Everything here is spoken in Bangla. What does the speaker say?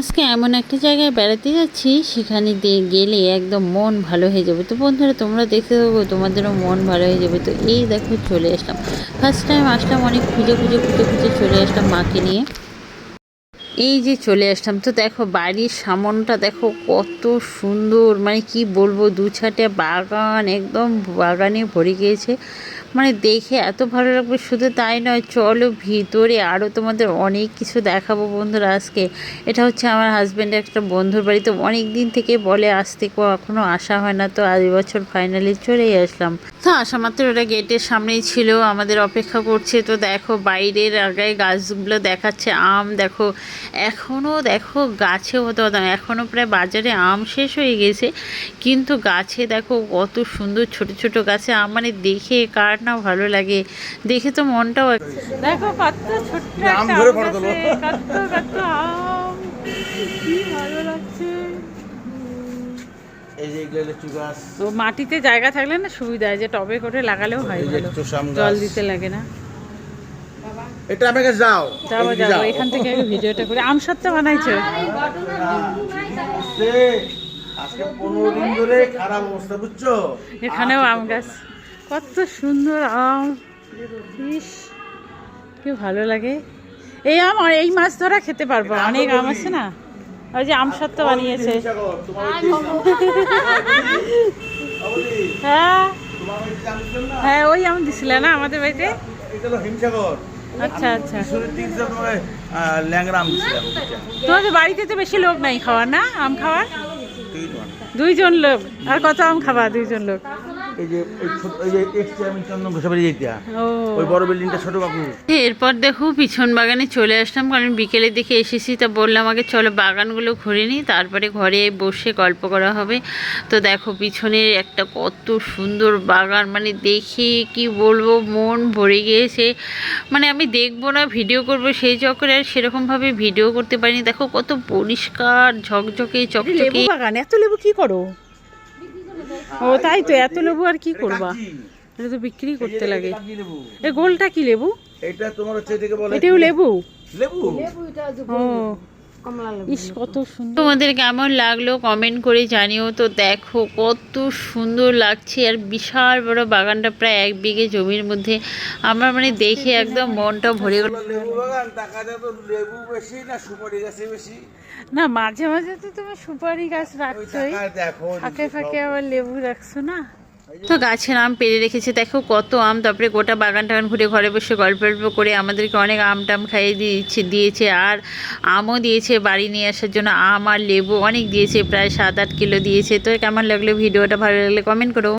আজকে এমন একটা জায়গায় বেড়াতে যাচ্ছি, সেখানে গেলে একদম মন ভালো হয়ে যাবে। তো বন্ধুরা, তোমরা দেখতে থাকো, তোমাদেরও মন ভালো হয়ে যাবে। তো এই দেখো, চলে আসলাম। ফার্স্ট টাইম আসলাম, অনেক খুঁজে খুঁজে খুঁজে খুঁজে চলে আসলাম মাকে নিয়ে। এই যে চলে আসলাম। তো দেখো, বাড়ির সামনটা দেখো, কত সুন্দর। মানে কি বলব দু ছাটে বাগান, একদম বাগানে ভরে গিয়েছে। মানে দেখে এত ভালো লাগবে, শুধু তাই নয়, চলো ভিতরে আরও তোমাদের অনেক কিছু দেখাবো বন্ধুরা আজকে। এটা হচ্ছে আমার হাজব্যান্ডের একটা বন্ধুর বাড়ি, তো অনেক দিন থেকে বলে আসতে কখনো আসা হয় না, তো আজ বছর ফাইনালি চলেই আসলাম। তো আসা মাত্র ওটা গেটের সামনেই ছিল, আমাদের অপেক্ষা করছে, তো দেখো বাইরের আগায় গাছগুলো দেখাচ্ছে, আম দেখো এখনও দেখো গাছে হতে এখনও প্রায় বাজারে আম শেষ হয়ে গেছে, কিন্তু গাছে দেখো কত সুন্দর ছোট ছোট গাছে আম মানে দেখে কার না ভালো লাগে। দেখে তো মনটাও দেখো কত ছোট্ট আম কত কত আম। কি ভালো লাগছে। এই যে এগুলো লিচু গাছ তো মাটিতে জায়গা থাকলে না সুবিধা হয় যে টবে করে লাগালেও হয় জল দিতে লাগে না। এটা আমাকে যাও যাব যাব যাও। এখান থেকে আগে ভিডিওটা করে। আম সত্ত্ব বানাইছো? আজকে পনেরো দিন ধরে খারাপ অবস্থা বুঝছ? এখানেও আম গাছ। কত সুন্দর আম। ইস কি ভালো লাগে। এই আম এই মাছ ধরা খেতে পারব। অনেক আম আছে না? ওই যে আম সত্ত্ব বানিয়েছে। হ্যাঁ ওই যে আমি ছিলাম না, হ্যাঁ ওই আম দিছিলে না আমাদের বাড়িতে? আচ্ছা আচ্ছা। তোমাদের বাড়িতে তো বেশি লোক নাই খাওয়ার না? আম খাওয়ার? দুইজন। লোক আর কত আম খাবা দুইজন লোক? এই যে এই যে এক্সট্রা আমি চন্দন ঘোষাবাড়ি যেটা ওই বড় বিল্ডিংটা ছোট কাকু। এরপর দেখো পিছন বাগানে চলে আসলাম কারণ বিকেলের দিকে এসেছি তা বললাম আগে চলো বাগানগুলো ঘুরে নিই তারপরে ঘরে বসে গল্প করা হবে। তো দেখো পিছনে একটা কত সুন্দর বাগান মানে দেখে কি বলব মন ভরে গিয়েছে। মানে আমি দেখব না ভিডিও করব সেই চক্রে আর সেরকমভাবে ভিডিও করতে পারিনি। দেখো কত পরিষ্কার ঝকঝকে চকচকে। বাগান এত লেবু কি করো? ও তাই তো এত লেবু আর কি করবা? এটা তো বিক্রি করতে লাগে। এই গোলটা কি লেবু? এটা তোমার হচ্ছে এটাকে বলে এটাও লেবু? লেবু? ও ইস কত সুন্দর। তোমাদের কেমন লাগল কমেন্ট করে জানিও তো দেখো কত সুন্দর লাগছে আর বিশাল বড় বাগানটা প্রায় এক বিঘে জমির মধ্যে। আমার মানে দেখে একদম মনটা ভরে গেল। লেবু বাগান টাকা তো লেবু বেশি না সুপারি গাছে বেশি? না মাঝে মাঝে তো তুমি সুপারি গাছ রাখছোই। ফাঁকে ফাঁকে আবার লেবু রাখছো না? তো গাছের আম পেরে রেখেছে। দেখো কত আম, তারপরে গোটা বাগান টাগান ঘুরে ঘরে বসে গল্প গল্প করে আমাদেরকে অনেক আম টাম খাইয়ে দিয়েছে দিয়েছে আর আমও দিয়েছে বাড়ি নিয়ে আসার জন্য। আম আর লেবু অনেক দিয়েছে, প্রায় সাত আট কিলো দিয়েছে। তো কেমন লাগল ভিডিওটা? ভালো লাগলে কমেন্ট করো।